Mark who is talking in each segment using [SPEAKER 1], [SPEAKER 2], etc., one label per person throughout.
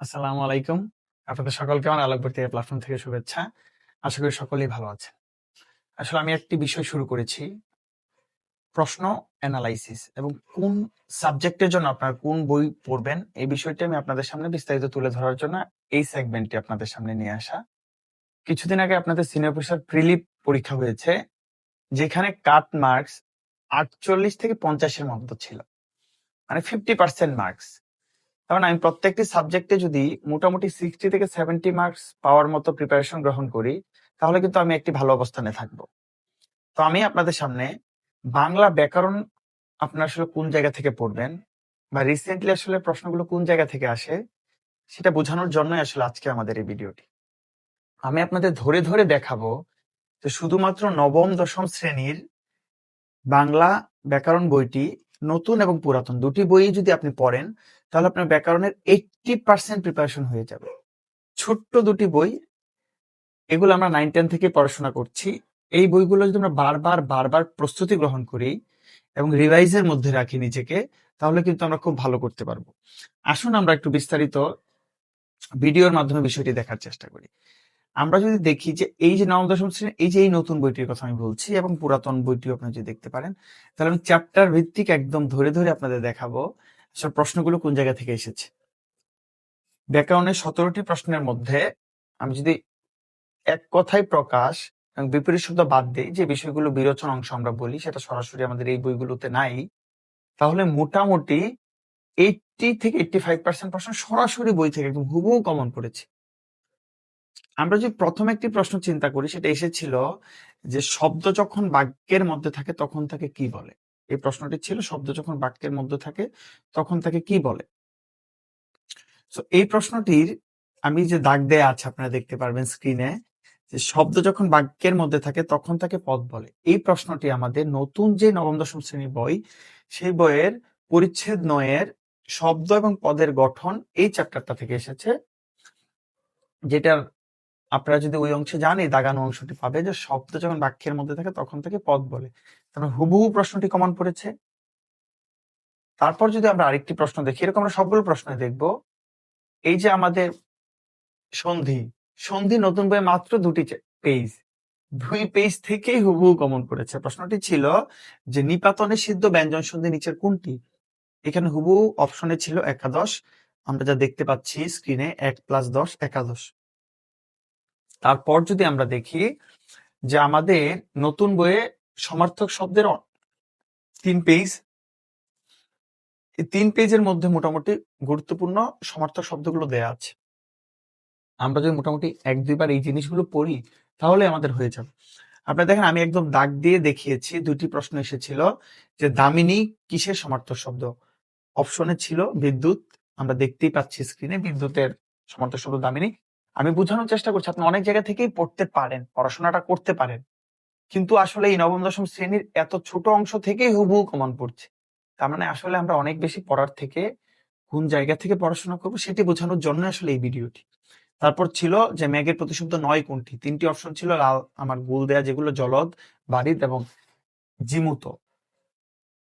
[SPEAKER 1] আসসালামু আলাইকুম। আপনাদের সকলকে আমার আলোকবর্তী প্ল্যাটফর্ম থেকে শুভেচ্ছা। আশা করি সকলেই ভালো আছেন। আসলে আমি একটি বিষয় শুরু করেছি। প্রশ্ন অ্যানালাইসিস এবং কোন সাবজেক্টের জন্য আপনার কোন বই পড়বেন এই বিষয়টি আমি আপনাদের সামনে বিস্তারিত তুলে ধরার জন্য এই সেগমেন্টটি আপনাদের সামনে নিয়ে আসা। কিছুদিন আগে আপনাদের সিনিয়র প্রফেসর প্রিলিপ পরীক্ষা হয়েছে, যেখানে কাট মার্কস আটচল্লিশ থেকে পঞ্চাশের মধ্যে ছিল। মানে ফিফটি পার্সেন্ট মার্কস কারণ আমি প্রত্যেকটি সাবজেক্টে যদি মোটামুটি সিক্সটি থেকে সেভেন্টি মার্কস পাওয়ার মতো প্রিপারেশন গ্রহণ করি, তাহলে কিন্তু আমি একটি ভালো অবস্থানে থাকব। তো আমি আপনাদের সামনে বাংলা ব্যাকরণ আপনার আসলে কোন জায়গা থেকে পড়বেন বা রিসেন্টলি আসলে প্রশ্নগুলো কোন জায়গা থেকে আসে, সেটা বোঝানোর জন্যই আসলে আজকে আমাদের এই ভিডিওটি। আমি আপনাদের ধরে ধরে দেখাবো যে শুধুমাত্র নবম, দশম শ্রেণির বাংলা ব্যাকরণ বইটি নতুন এবং পুরাতন দুটি বই যদি আপনি পড়েন তাহলে আপনার ব্যাকরণের এইটটি পার্সেন্ট প্রিপারেশন হয়ে যাবে। ছোট্ট দুটি বই, এগুলো আমরা নাইন টেন থেকে পড়াশোনা করছি। এই বইগুলো যদি আমরা বারবার বারবার প্রস্তুতি গ্রহণ করি এবং রিভাইজের মধ্যে রাখি নিজেকে, তাহলে কিন্তু আমরা খুব ভালো করতে পারব। আসুন আমরা একটু বিস্তারিত ভিডিওর মাধ্যমে বিষয়টি দেখার চেষ্টা করি। আমরা যদি দেখি যে এই যে নবম, দশম শ্রেণি এই যে এই নতুন বইটির কথা আমি বলছি এবং পুরাতন বইটিও আপনি যদি দেখতে পারেন, তাহলে আমি চ্যাপ্টার ভিত্তিক একদম ধরে ধরে আপনাদের দেখাবো আসলে প্রশ্নগুলো কোন জায়গা থেকে এসেছে? ব্যাকরণের সতেরোটি প্রশ্নের মধ্যে আমি যদি এক কথায় প্রকাশ বিপরীত শব্দ বাদ দিই যে বিষয়গুলো বিরোচন অংশ আমরা বলি, সেটা সরাসরি আমাদের এই বইগুলোতে নাই, তাহলে মোটামুটি এইটটি থেকে এইটটি ফাইভ পার্সেন্ট প্রশ্ন সরাসরি বই থেকে একদম হুবহু কমন পড়েছে আমরা যদি প্রথম একটি প্রশ্ন চিন্তা করি, সেটা এসেছিল যে শব্দ যখন বাক্যের মধ্যে থাকে তখন তাকে কি বলে? এই প্রশ্নটি ছিল, শব্দ যখন বাক্যের মধ্যে থাকে, তখন তাকে কি বলে? তো এই প্রশ্নটির আমি যে দাগ দেয়া আছে আপনারা দেখতে পারবেন স্ক্রিনে যে শব্দ যখন বাক্যের মধ্যে থাকে, তখন তাকে পদ বলে। এই প্রশ্নটি আমাদের নতুন যে নবম, দশম শ্রেণির বই, সেই বইয়ের পরিচ্ছেদ নয়ের শব্দ এবং পদের গঠন এই চ্যাপ্টারটা থেকে এসেছে, যেটার আপনারা যদি ওই অংশে এই দাগানো অংশটি পাবে যে শব্দ যখন বাক্যের মধ্যে থাকে, তখন তাকে পদ বলে। তারপর হুবহু প্রশ্নটি কমন পড়েছে। তারপর যদি আমরা আরেকটি প্রশ্ন দেখি, এরকম আমরা সবগুলো প্রশ্ন দেখব। এই যে আমাদের সন্ধি সন্ধি নতুন বইয়ে মাত্র দুটি পেজ দুই পেজ থেকেই হুবহু কমন পড়েছে। প্রশ্নটি ছিল যে নিপাতনে সিদ্ধ ব্যঞ্জন সন্ধি নিচের কোনটি? এখানে হুবহু অপশনে ছিল একাদশ। আমরা যা দেখতে পাচ্ছি স্ক্রিনে এক প্লাস দশ, একাদশ। তারপর যদি আমরা দেখি যে আমাদের নতুন বইয়ে সমার্থক শব্দের তিন পেজ এই তিন পেজের মধ্যে মোটামুটি গুরুত্বপূর্ণ সমার্থক শব্দগুলো দেয়া আছে। আমরা যদি মোটামুটি এক, দুইবার এই জিনিসগুলো পড়ি, তাহলে আমাদের হয়ে যাবে। আপনারা দেখেন, আমি একদম দাগ দিয়ে দেখিয়েছি দুটি প্রশ্ন এসেছিল যে দামিনী কিসের সমার্থক শব্দ? অপশনে ছিল বিদ্যুৎ। আমরা দেখতেই পাচ্ছি স্ক্রিনে বিদ্যুতের সমার্থক শব্দ দামিনী। আমি বোঝানোর চেষ্টা করছি, আপনি অনেক জায়গা থেকেই পড়তে পারেন, পড়াশোনাটা করতে পারেন। কিন্তু আসলে এই নবম, দশম শ্রেণির এত ছোট অংশ থেকেই হুবহু কমন পড়ছে। তার মানে আসলে আমরা অনেক বেশি পড়ার থেকে কোন জায়গা থেকে পড়াশোনা করব সেটি বোঝানোর জন্য আসলে এই ভিডিওটি। তারপর ছিল যে ম্যাগের প্রতিশব্দ নয় কোনটি? তিনটি অপশন ছিল লাল, আমার গোল দেয়া যেগুলো জলদ বারিদ এবং জিমুত।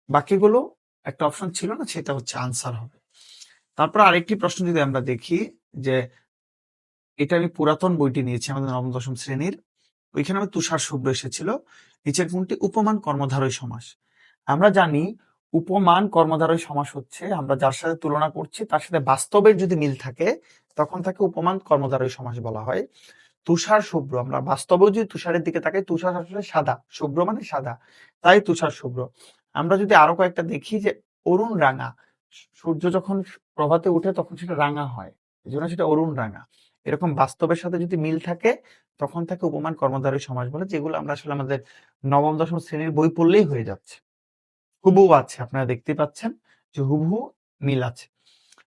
[SPEAKER 1] বাকিগুলো একটা অপশন ছিল না, সেটা হচ্ছে আনসার হবে। তারপর আরেকটি প্রশ্ন যদি আমরা দেখি যে এটা আমি পুরাতন বইটি নিয়েছি আমাদের নবম, দশম শ্রেণির। ওইখানে আমার তুষার শুভ্র এসেছিল। নিচের কোনটি উপমান কর্মধারয় সমাস। আমরা জানি উপমান কর্মধারয় সমাস হচ্ছে, আমরা যার সাথে তুলনা করছি, তার সাথে বাস্তবের যদি মিল থাকে, তখন তাকে উপমান কর্মধারয় সমাস বলা হয়। তুষার শুভ্র, আমরা বাস্তবেও যদি তুষারের দিকে তাকাই, তুষার আসলে সাদা, শুভ্র মানে সাদা, তাই তুষার শুভ্র। আমরা যদি আরও কয়েকটা দেখি যে অরুণ রাঙা, সূর্য যখন প্রভাতে উঠে তখন সেটা রাঙা হয়, এই জন্য সেটা অরুণ রাঙা। এরকম বাস্তবের সাথে যদি মিল থাকে, তখন তাকে উপমান কর্মধারী সমাজ বলে, যেগুলো আমরা আসলে আমাদের নবম, দশম শ্রেণির বই পড়লেই হয়ে যাচ্ছে। হুবহু আছে, আপনারা দেখতে পাচ্ছেন যে হুবহু মিল আছে।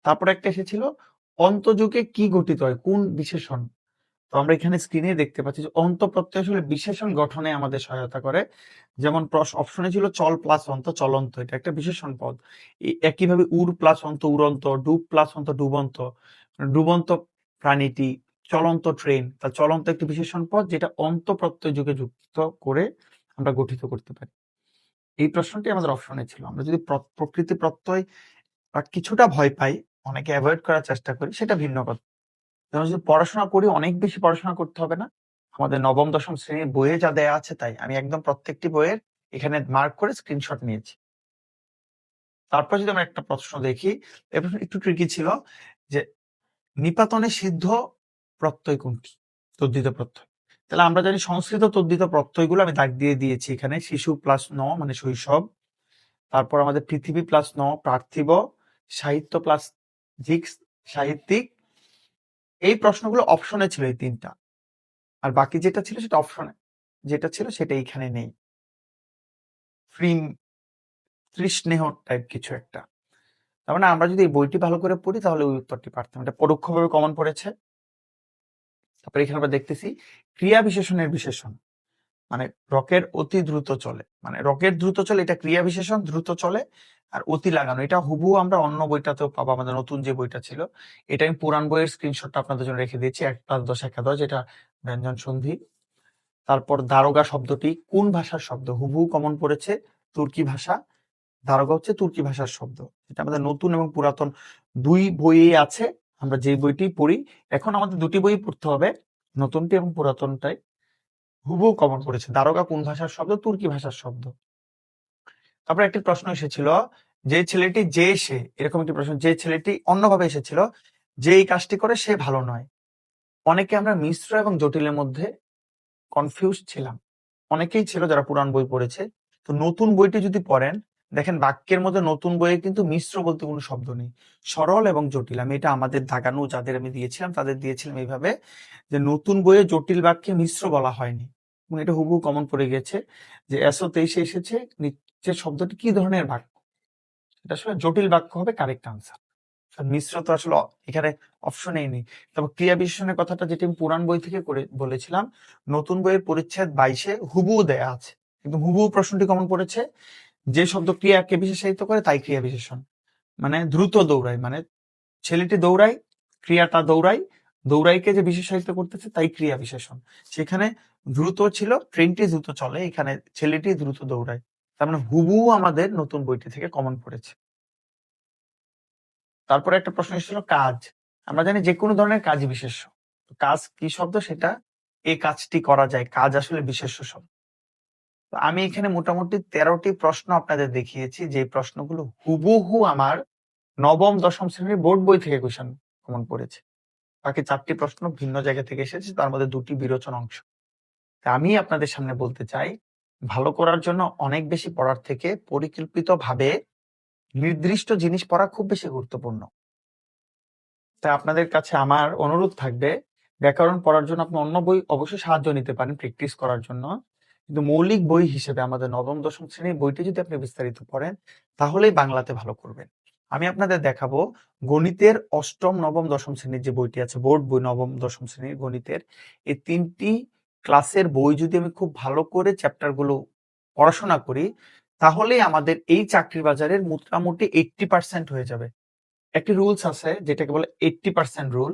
[SPEAKER 1] তারপর একটা এসেছিল অন্তযুগে কি গঠিত হয়? কোন বিশেষণ? তো আমরা এখানে স্ক্রিনে দেখতে পাচ্ছি যে অন্ত প্রত্যয় আসলে বিশেষণ গঠনে আমাদের সহায়তা করে। যেমন অপশনে ছিল চল প্লাস অন্ত, চলন্ত, এটা একটা বিশেষণ পদ। একইভাবে উর প্লাস অন্ত উড়ন্ত ডুব প্লাস অন্ত, ডুবন্ত। ডুবন্ত প্রাণীটি চলন্ত ট্রেন তা চলন্ত একটি বিশেষণ পদ যেটা অন্তঃপ্রত্যয় যুগে যুক্ত করে আমরা গঠিত করতে পারি। এই প্রশ্নটি আমাদের অপশনে ছিল। আমরা যদি প্র- প্রকৃতি প্রত্যয় কিছুটা ভয় পাই, অনেকে অ্যাভয়েড করার চেষ্টা করি, সেটা ভিন্ন কথা। যেমন যদি পড়াশোনা করি, অনেক বেশি পড়াশোনা করতে হবে না। আমাদের নবম, দশম শ্রেণির বইয়ে যা দেয়া আছে তাই। আমি একদম প্রত্যেকটি বইয়ের এখানে মার্ক করে স্ক্রিনশট নিয়েছি। তারপর যদি আমরা একটা প্রশ্ন দেখি প্রশ্ন একটু ট্রিকি ছিল যে নিপাতনে সিদ্ধ প্রত্যয় কোনটি? তদ্ধিত প্রত্যয়। তাহলে আমরা জানি সংস্কৃত তদ্ধিত প্রত্যয়গুলো আমি দাগ দিয়ে দিয়েছি এখানে। শিশু প্লাস ন মানে শৈশব। তারপর আমাদের পৃথিবী প্লাস ন পার্থিব। সাহিত্য প্লাস জিক্স সাহিত্যিক। এই প্রশ্নগুলো অপশনে ছিল এই তিনটা। আর বাকি যেটা ছিল সেটা অপশনে যেটা ছিল সেটা এইখানে নেই। ফ্রিম, তৃষ্ণেহ টাইপ কিছু একটা। তার মানে আমরা যদি এই বইটি ভালো করে পড়ি, তাহলে ওই উত্তরটি পারতাম। এটা পরোক্ষভাবে কমন পড়েছে। তারপরে এখানে আমরা দেখতেছি, ক্রিয়া বিশেষণের বিশেষণ। মানে রকের অতি দ্রুত চলে। মানে রকের দ্রুত চলে, এটা ক্রিয়া বিশেষণ, দ্রুত চলে আর অতি লাগানো। এটা হুবহু আমরা অন্য বইটাতেও পাবো, আমাদের নতুন যে বইটা ছিল। এটা আমি পুরান বইয়ের স্ক্রিনশটটা আপনাদের জন্য রেখে দিয়েছি, এক প্লাস দশ, একাদশ, এটা ব্যঞ্জন সন্ধি। তারপর দারোগা শব্দটি কোন ভাষার শব্দ? হুবহু কমন পড়েছে, তুর্কি ভাষা। দারোগা হচ্ছে তুর্কি ভাষার শব্দ এটা আমাদের নতুন এবং পুরাতন দুই বইয়ে আছে। আমরা যে বইটি পড়ি, এখন আমাদের দুটি বই পড়তে হবে, নতুনটি এবং পুরাতনটাই। হুবহু কমন পড়েছে দারোগা কোন ভাষার শব্দ, তুর্কি ভাষার শব্দ। তারপরে একটি প্রশ্ন এসেছিল, যে ছেলেটি যে সে, এরকম একটি প্রশ্ন, যে ছেলেটি অন্যভাবে এসেছিল, যে এই কাজটি করে সে ভালো নয়। অনেকে আমরা মিশ্র এবং জটিলের মধ্যে কনফিউজ ছিলাম। অনেকেই ছিল যারা পুরান বই পড়েছে। তো নতুন বইটি যদি পড়েন দেখেন, বাক্যের মধ্যে নতুন বইয়ে কিন্তু মিশ্র বলতে কোনো শব্দ নেই। সরল এবং জটিল। আমি এটা আমাদের দাগানো যাদের আমি দিয়েছিলাম, তাদের দিয়েছিলাম এইভাবে যে নতুন বইয়ে জটিল বাক্যে মিশ্র বলা হয়নি। এবং এটা হুবহু কমন পড়ে গেছে যে এসো তেইশে এসেছে নিচের শব্দটি কি ধরনের বাক্য? এটা আসলে জটিল বাক্য হবে কারেক্ট আনসার মিশ্র তো আসলে এখানে অপশনেই নেই। তবে ক্রিয়া বিশেষণের কথাটা যেটা আমি পুরান বই থেকে করে বলেছিলাম, নতুন বইয়ের পরিচ্ছেদ বাইশে হুবহু দেয়া আছে। কিন্তু হুবু প্রশ্নটি কমন পড়েছে। যে শব্দ ক্রিয়াকে বিশেষায়িত করে তাই ক্রিয়া বিশেষণ। মানে দ্রুত দৌড়ায় মানে ছেলেটি দৌড়ায়, ক্রিয়াটা দৌড়ায়, দৌড়াইকে যে বিশেষায়িত করতেছে তাই ক্রিয়া বিশেষণ। সেখানে দ্রুত ছিল, ট্রেনটি দ্রুত চলে, এখানে ছেলেটি দ্রুত দৌড়ায়। তার মানে হুবহু আমাদের নতুন বইটি থেকে কমন পড়েছে। তারপরে একটা প্রশ্ন এসেছিল, কাজ। আমরা জানি যে কোনো ধরনের কাজ বিশেষ্য। কাজ কি শব্দ? সেটা এই কাজটি করা যায়, কাজ আসলে বিশেষ্য শব্দ। তো আমি এখানে মোটামুটি তেরোটি প্রশ্ন আপনাদের দেখিয়েছি। যে প্রশ্নগুলো হুবহু আমার নবম, দশম শ্রেণির বোর্ড বই থেকে কোশ্চেন কমন পড়েছে। বাকি চারটি প্রশ্ন ভিন্ন জায়গা থেকে এসেছে, তার মধ্যে দুটি বিরোচন অংশ। আমি আপনাদের সামনে বলতে চাই, ভালো করার জন্য অনেক বেশি পড়ার থেকে পরিকল্পিতভাবে নির্দিষ্ট জিনিস পড়া খুব বেশি গুরুত্বপূর্ণ। তাই আপনাদের কাছে আমার অনুরোধ থাকবে, ব্যাকরণ পড়ার জন্য আপনি অন্য বই অবশ্যই সাহায্য নিতে পারেন প্র্যাকটিস করার জন্য। কিন্তু মৌলিক বই হিসেবে আমাদের নবম, দশম শ্রেণির বইটি যদি আপনি বিস্তারিত পড়েন, তাহলেই বাংলাতে ভালো করবেন। আমি আপনাদের দেখাবো গণিতের অষ্টম, নবম, দশম শ্রেণির যে বইটি আছে, বোর্ড বই নবম, দশম শ্রেণির গণিতের এই তিনটি ক্লাসের বই যদি আমি খুব ভালো করে চ্যাপ্টারগুলো পড়াশোনা করি, তাহলেই আমাদের এই চাকরির বাজারের মোটামুটি এইটটি পার্সেন্ট হয়ে যাবে। একটি রুলস আছে, যেটাকে বলে এইটটি পার্সেন্ট রুল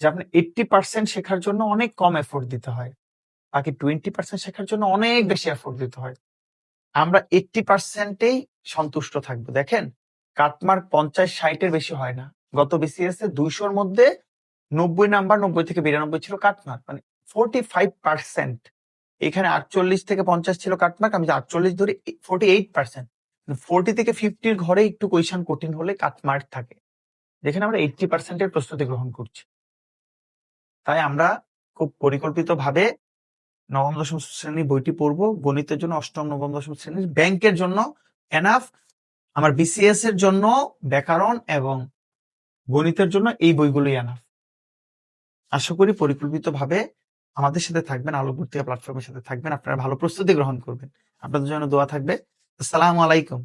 [SPEAKER 1] যে আপনি এইটটি পার্সেন্ট শেখার জন্য অনেক কম এফোর্ট দিতে হয়। বাকি টোয়েন্টি পার্সেন্ট শেখার জন্য অনেক বেশি এফোর্ট দিতে হয়। আমরা এইটটি পার্সেন্টেই সন্তুষ্ট থাকব। দেখেন, কাটমার্ক পঞ্চাশ ষাটের বেশি হয় না। গত বিসিএস এ দুইশোর মধ্যে নব্বই নাম্বার, নব্বই থেকে বিরানব্বই ছিল কাটমার্ক। মানে ফোরটি ফাইভ পার্সেন্ট এখানে আটচল্লিশ থেকে পঞ্চাশ ছিল কাটমার্ক, আমি আটচল্লিশ ধরে ফোরটি এইট পার্সেন্ট ফোরটি থেকে ফিফটির ঘরে একটু কোয়েশন কঠিন হলে কাটমার্ক থাকে। যেখানে আমরা এইটটি পার্সেন্টের প্রস্তুতি গ্রহণ করছি। তাই আমরা খুব পরিকল্পিতভাবে নবম, দশম শ্রেণির বইটি পড়ব। গণিতের জন্য অষ্টম, নবম, দশম শ্রেণির ব্যাংকের জন্য এনাফ আমার বিসিএস এর জন্য ব্যাকরণ এবং গণিতের জন্য এই বইগুলোই এনাফ আশা করি পরিকল্পিতভাবে আমাদের সাথে থাকবেন আলোকবর্তিকা প্ল্যাটফর্মের সাথে থাকবেন। আপনারা ভালো প্রস্তুতি গ্রহণ করবেন। আপনাদের জন্য দোয়া থাকবে। আসসালামু আলাইকুম।